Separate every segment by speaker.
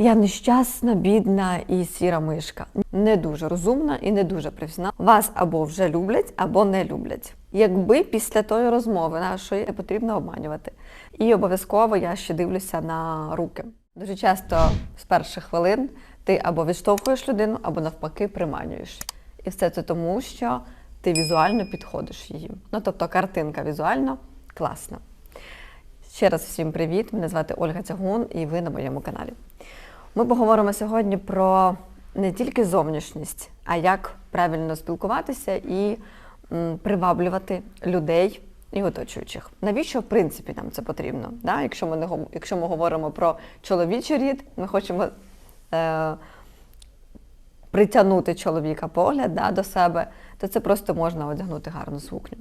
Speaker 1: Я нещасна, бідна і сіра мишка. Не дуже розумна і не дуже привсна. Вас або вже люблять, або не люблять. Якби після тої розмови нашої не потрібно обманювати. І обов'язково я ще дивлюся на руки. Дуже часто з перших хвилин ти або відштовхуєш людину, або навпаки приманюєш. І все це тому, що ти візуально підходиш її. Ну тобто картинка візуально класна. Ще раз всім привіт! Мене звати Ольга Тягун, і ви на моєму каналі. Ми поговоримо сьогодні про не тільки зовнішність, а як правильно спілкуватися і приваблювати людей і оточуючих. Навіщо в принципі нам це потрібно? Да? Якщо, ми не, якщо ми говоримо про чоловічий рід, ми хочемо е, притягнути чоловіка погляд да, до себе, то це просто можна одягнути гарну сукню.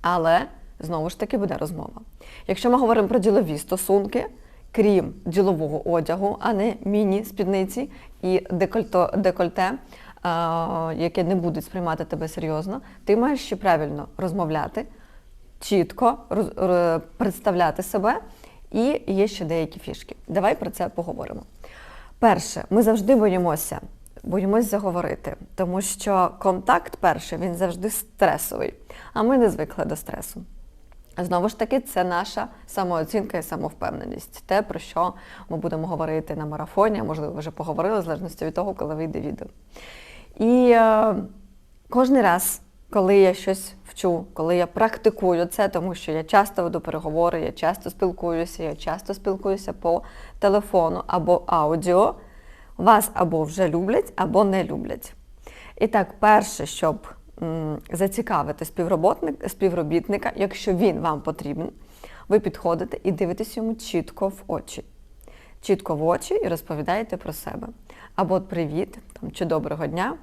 Speaker 1: Але знову ж таки буде розмова. Якщо ми говоримо про ділові стосунки, крім ділового одягу, а не міні-спідниці і декольто, декольте, яке не будуть сприймати тебе серйозно, ти маєш ще правильно розмовляти, чітко роз- представляти себе, і є ще деякі фішки. Давай про це поговоримо. Перше, ми завжди боїмося. Боїмось заговорити, тому що контакт перший він завжди стресовий, а ми не звикли до стресу. Знову ж таки, це наша самооцінка і самовпевненість. Те, про що ми будемо говорити на марафоні, а можливо, вже поговорили, в залежності від того, коли вийде відео. І е, кожен раз, коли я щось вчу, коли я практикую це, тому що я часто веду переговори, я часто спілкуюся, я часто спілкуюся по телефону або аудіо, вас або вже люблять, або не люблять. І так, перше, щоб зацікавити співробітник, співробітника, якщо він вам потрібен, ви підходите і дивитесь йому чітко в очі. Чітко в очі і розповідаєте про себе. Або от привіт, там, чи доброго дня.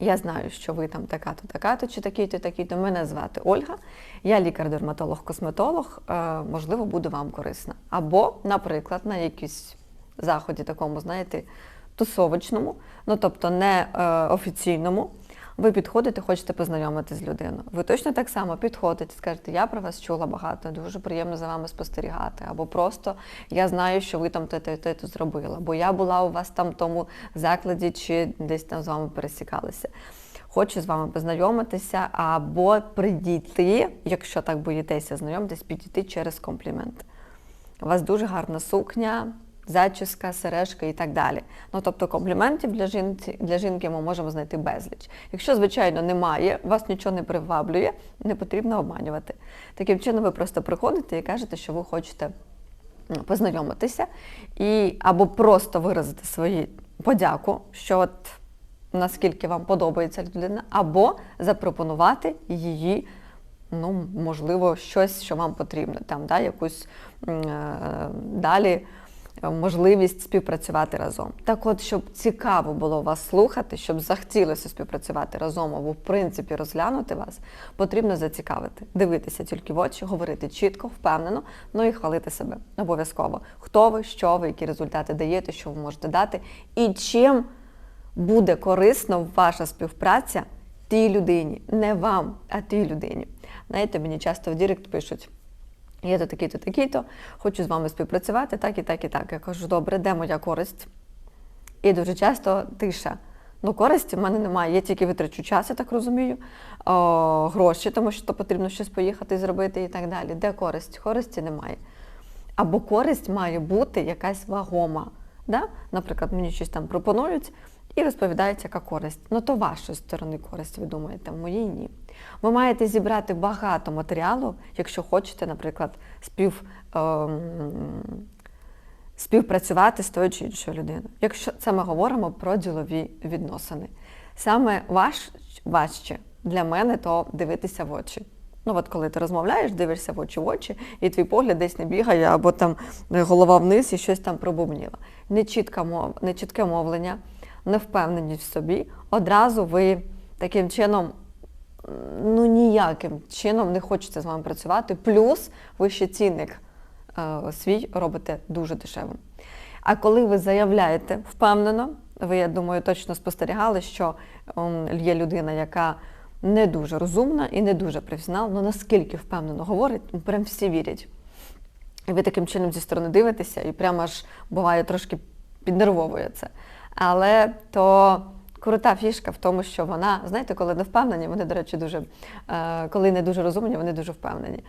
Speaker 1: Я знаю, що ви там така-то, така-то, чи такий-то, такий-то. Мене звати Ольга. Я лікар-дерматолог-косметолог. Е, можливо, буду вам корисна. Або, наприклад, на якійсь заході такому, знаєте, тусовочному, ну тобто не е, офіційному. Ви підходите, хочете познайомитися з людиною. Ви точно так само підходите, скажете, я про вас чула багато, дуже приємно за вами спостерігати. Або просто я знаю, що ви там те-те, те-те зробили, бо я була у вас там в тому закладі, чи десь там з вами пересікалися. Хочу з вами познайомитися, або прийти, якщо так боїтеся знайомитись, підійти через комплімент. У вас дуже гарна сукня, зачіска, сережка і так далі. Ну тобто компліментів для жінки, для жінки ми можемо знайти безліч. Якщо, звичайно, немає, вас нічого не приваблює, не потрібно обманювати. Таким чином, ви просто приходите і кажете, що ви хочете познайомитися, і або просто виразити свою подяку, що от наскільки вам подобається людина, або запропонувати її ну, можливо, щось, що вам потрібно, там, да, якусь е, далі можливість співпрацювати разом. Так от, щоб цікаво було вас слухати, щоб захотілося співпрацювати разом або в принципі розглянути вас, потрібно зацікавити, дивитися тільки в очі, говорити чітко, впевнено, ну і хвалити себе обов'язково. Хто ви, що ви, які результати даєте, що ви можете дати, і чим буде корисно ваша співпраця тій людині, не вам, а тій людині. Знаєте, мені часто в Дірект пишуть. Я то такий-то, такий-то, хочу з вами співпрацювати, так і так, і так. Я кажу, добре, де моя користь? І дуже часто тиша. Ну, користі в мене немає. Я тільки витрачу час, я так розумію, о, гроші, тому що то потрібно щось поїхати зробити і так далі. Де користь? Користі немає. Або користь має бути якась вагома. Да? Наприклад, мені щось там пропонують і розповідають, яка користь. Ну, то вашої сторони користь, ви думаєте, в моїй ні. Ви маєте зібрати багато матеріалу, якщо хочете, наприклад, спів, ем, співпрацювати з тою чи іншою людиною. Якщо це ми говоримо про ділові відносини. Саме важ, важче для мене то дивитися в очі. Ну, от коли ти розмовляєш, дивишся в очі в очі, і твій погляд десь не бігає, або там голова вниз і щось там пробубніла. Нечітка мов, нечітке мовлення, невпевненість в собі. Одразу ви таким чином ну ніяким чином не хочеться з вами працювати. Плюс ви ще цінник е, свій робите дуже дешевим. А коли ви заявляєте впевнено, ви, я думаю, точно спостерігали, що ем, є людина, яка не дуже розумна і не дуже професіонал, але наскільки впевнено говорить, ну, прям всі вірять. І ви таким чином зі сторони дивитеся, і прямо аж буває трошки піднервовує це. Але то крута фішка в тому, що вона, знаєте, коли не впевнені, вони, до речі, дуже е, коли не дуже розумні, вони дуже впевнені.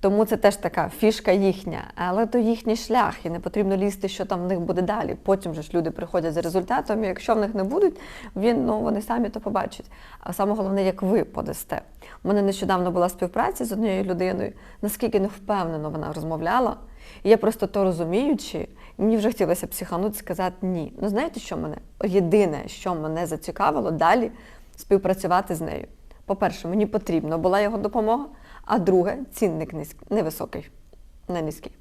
Speaker 1: Тому це теж така фішка їхня, але то їхній шлях, і не потрібно лізти, що там в них буде далі. Потім же ж люди приходять за результатом, і якщо в них не будуть, він ну вони самі то побачать. А саме головне, як ви подасте. У мене нещодавно була співпраця з однією людиною, наскільки не впевнено вона розмовляла. І я просто то розуміючи, мені вже хотілося психанути, сказати ні. Ну знаєте, що мене? Єдине, що мене зацікавило, далі співпрацювати з нею. По-перше, мені потрібна була його допомога. А друге, цінник невисокий, не низький.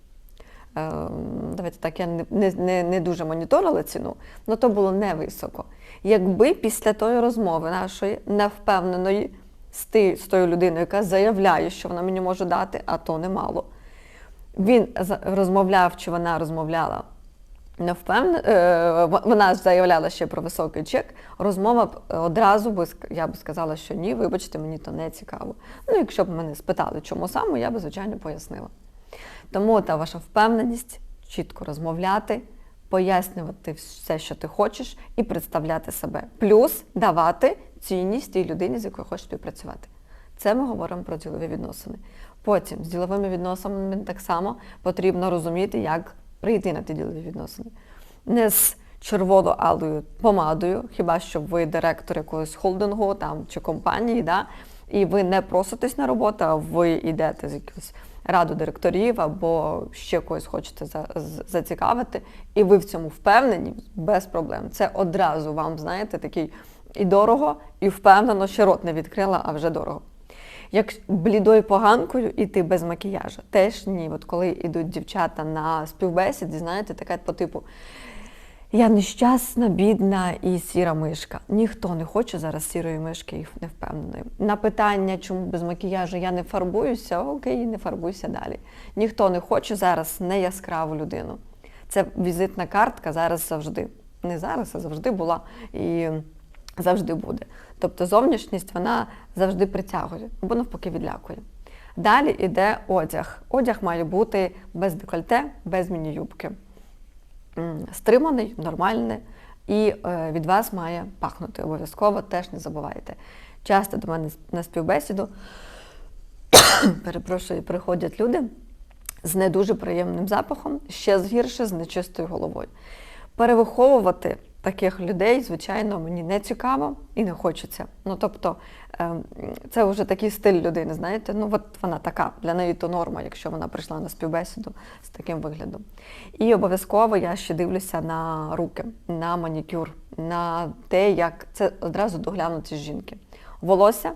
Speaker 1: Е, давайте так, я не не, не дуже моніторила ціну, але то було невисоко. Якби після тої розмови нашої невпевненої з, ти, з тою людиною, яка заявляє, що вона мені може дати, а то немало, він розмовляв, чи вона розмовляла не впевнена, е, вона заявляла ще про високий чек. Розмова б одразу би я б сказала, що ні, вибачте, мені то не цікаво. Ну, якщо б мене спитали, чому саме, я б, звичайно, пояснила. Тому та ваша впевненість чітко розмовляти, пояснювати все, що ти хочеш, і представляти себе. Плюс давати цінність тій людині, з якою хочеш співпрацювати. Це ми говоримо про ділові відносини. Потім з діловими відносинами так само потрібно розуміти, як прийти на ті ділові відносини. Не з червоно-алою помадою, хіба що ви директор якогось холдингу там, чи компанії, да? і ви не проситесь на роботу, а ви йдете з якогось раду директорів або ще когось хочете за, зацікавити, і ви в цьому впевнені без проблем. Це одразу вам, знаєте, такий і дорого, і впевнено, що рот не відкрила, а вже дорого. Як блідою поганкою іти без макіяжу. Теж ні. От коли йдуть дівчата на співбесіді, знаєте, така по типу. Я нещасна, бідна і сіра мишка. Ніхто не хоче зараз сірої мишки і невпевненої. На питання, чому без макіяжу я не фарбуюся, окей, не фарбуйся далі. Ніхто не хоче зараз не яскраву людину. Це візитна картка зараз завжди. Не зараз, а завжди була і завжди буде. Тобто зовнішність вона завжди притягує або навпаки відлякує. Далі йде одяг. Одяг має бути без декольте, без міні-юбки. Стриманий, нормальний, і е, від вас має пахнути. Обов'язково теж не забувайте. Часто до мене на співбесіду перепрошую, приходять люди з не дуже приємним запахом, ще згірше з нечистою головою. Перевиховувати таких людей, звичайно, мені не цікаво і не хочеться. Ну тобто ем, це вже такий стиль людини, знаєте, ну от вона така, для неї то норма, якщо вона прийшла на співбесіду з таким виглядом. І обов'язково я ще дивлюся на руки, на манікюр, на те, як це одразу доглянуті жінки. Волосся,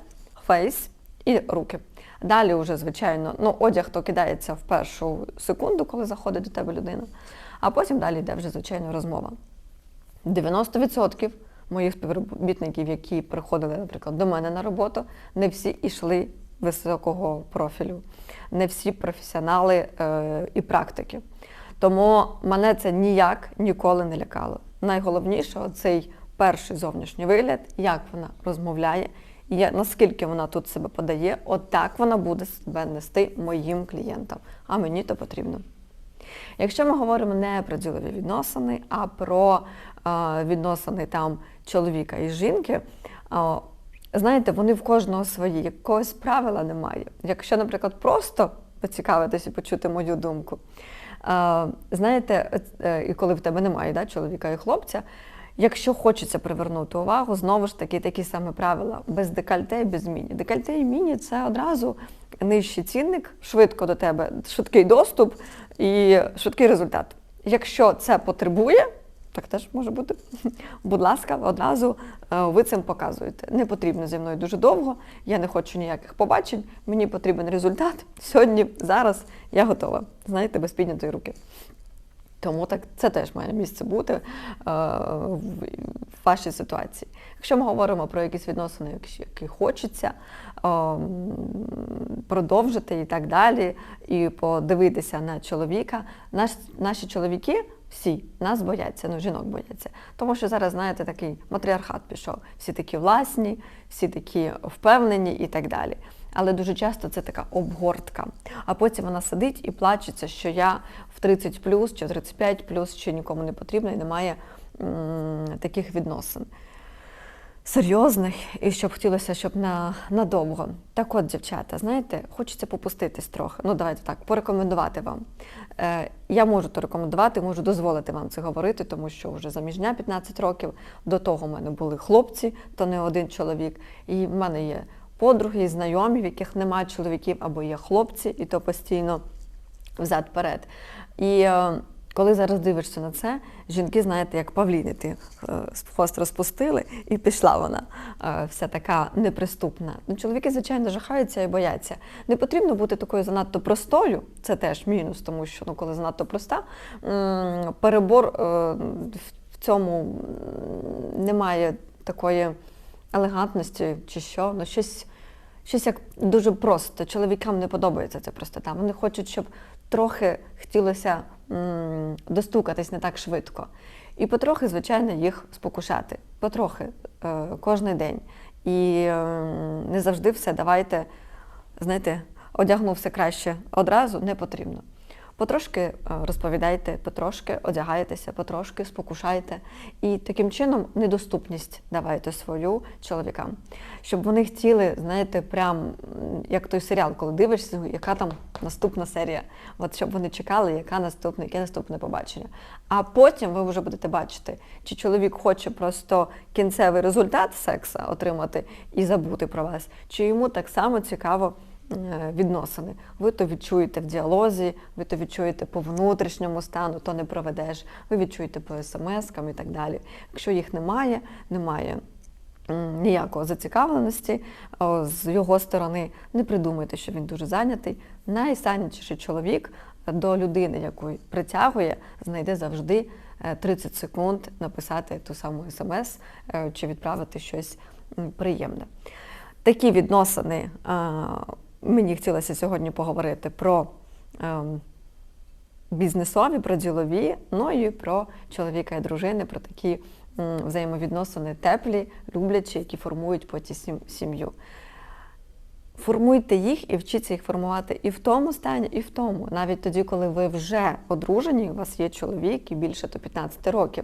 Speaker 1: фейс і руки. Далі, вже, звичайно, ну, одяг то кидається в першу секунду, коли заходить до тебе людина, а потім далі йде вже, звичайно, розмова. 90% моїх співробітників, які приходили, наприклад, до мене на роботу, не всі йшли високого профілю, не всі професіонали е, і практики. Тому мене це ніяк ніколи не лякало. Найголовніше цей перший зовнішній вигляд, як вона розмовляє, і наскільки вона тут себе подає, отак от вона буде себе нести моїм клієнтам. А мені то потрібно. Якщо ми говоримо не про ділові відносини, а про е, відносини там чоловіка і жінки, е, знаєте, вони в кожного свої, якогось правила немає. Якщо, наприклад, просто поцікавитись і почути мою думку, е, знаєте, е, і коли в тебе немає да, чоловіка і хлопця. Якщо хочеться привернути увагу, знову ж таки такі самі правила без декольте і без міні. Декольте і міні це одразу нижчий цінник, швидко до тебе, швидкий доступ і швидкий результат. Якщо це потребує, так теж може бути. Будь ласка, одразу е, ви цим показуєте. Не потрібно зі мною дуже довго, я не хочу ніяких побачень, мені потрібен результат. Сьогодні, зараз я готова. Знаєте, без піднятої руки. Тому так це теж має місце бути е, в вашій ситуації. Якщо ми говоримо про якісь відносини, які хочеться е, продовжити і так далі, і подивитися на чоловіка, наш, наші чоловіки. Всі нас бояться, ну жінок бояться. Тому що зараз, знаєте, такий матріархат пішов. Всі такі власні, всі такі впевнені і так далі. Але дуже часто це така обгортка. А потім вона сидить і плачеться, що я в 30 плюс чи 35 плюс ще нікому не потрібна і немає таких відносин. Серйозних, і щоб хотілося, щоб на, надовго. Так от, дівчата, знаєте, хочеться попуститись трохи. Ну, давайте так, порекомендувати вам. Е, я можу то рекомендувати, можу дозволити вам це говорити, тому що вже заміжня 15 років. До того в мене були хлопці, то не один чоловік. І в мене є подруги, і знайомі, в яких немає чоловіків, або є хлопці, і то постійно взад-перед. І е, коли зараз дивишся на це, жінки, знаєте, як павліни, ти е, хвост розпустили, і пішла вона е, вся така неприступна. Ну, чоловіки, звичайно, жахаються і бояться. Не потрібно бути такою занадто простою, це теж мінус, тому що ну, коли занадто проста, перебор в цьому немає такої елегантності чи що, ну щось. Щось як дуже просто. Чоловікам не подобається це простота. Вони хочуть, щоб трохи хотілося м, достукатись не так швидко. І потрохи, звичайно, їх спокушати. Потрохи, е, кожен день. І е, не завжди все давайте, знаєте, одягнувся краще одразу, не потрібно. Потрошки е, розповідайте, потрошки одягайтеся, потрошки спокушайте. І таким чином недоступність давайте свою чоловікам. Щоб вони хотіли, знаєте, прям як той серіал, коли дивишся, яка там наступна серія. От щоб вони чекали, яка наступна, яке наступне побачення. А потім ви вже будете бачити, чи чоловік хоче просто кінцевий результат секса отримати і забути про вас, чи йому так само цікаво відносини. Ви то відчуєте в діалозі, ви то відчуєте по внутрішньому стану, то не проведеш, ви відчуєте по смс-кам і так далі. Якщо їх немає, немає ніякого зацікавленості з його сторони, не придумайте, що він дуже зайнятий. Найзайнятіший чоловік до людини, яку притягує, знайде завжди е, 30 секунд написати ту саму смс е, чи відправити щось приємне. Такі відносини мені хотілося сьогодні поговорити про ем, бізнесові, про ділові, ну і про чоловіка і дружини, про такі ем, взаємовідносини теплі, люблячі, які формують потім сім- сім'ю. Формуйте їх і вчіться їх формувати і в тому стані, і в тому. Навіть тоді, коли ви вже одружені, у вас є чоловік і більше то 15 років.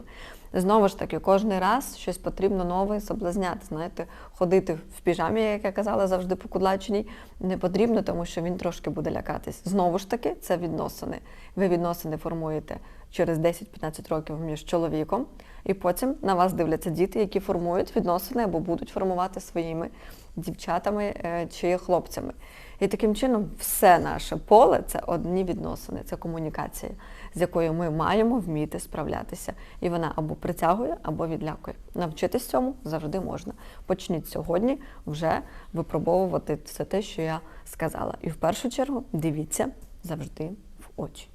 Speaker 1: Знову ж таки, кожен раз щось потрібно нове соблазняти. Знаєте, ходити в піжамі, як я казала, завжди по кудлачній, не потрібно, тому що він трошки буде лякатись. Знову ж таки, це відносини. Ви відносини формуєте через 10-15 років між чоловіком, і потім на вас дивляться діти, які формують відносини або будуть формувати своїми дівчатами е, чи хлопцями. І таким чином все наше поле це одні відносини, це комунікація, з якою ми маємо вміти справлятися. І вона або притягує, або відлякує. Навчитись цьому завжди можна. Почніть сьогодні вже випробовувати все те, що я сказала. І в першу чергу дивіться завжди в очі.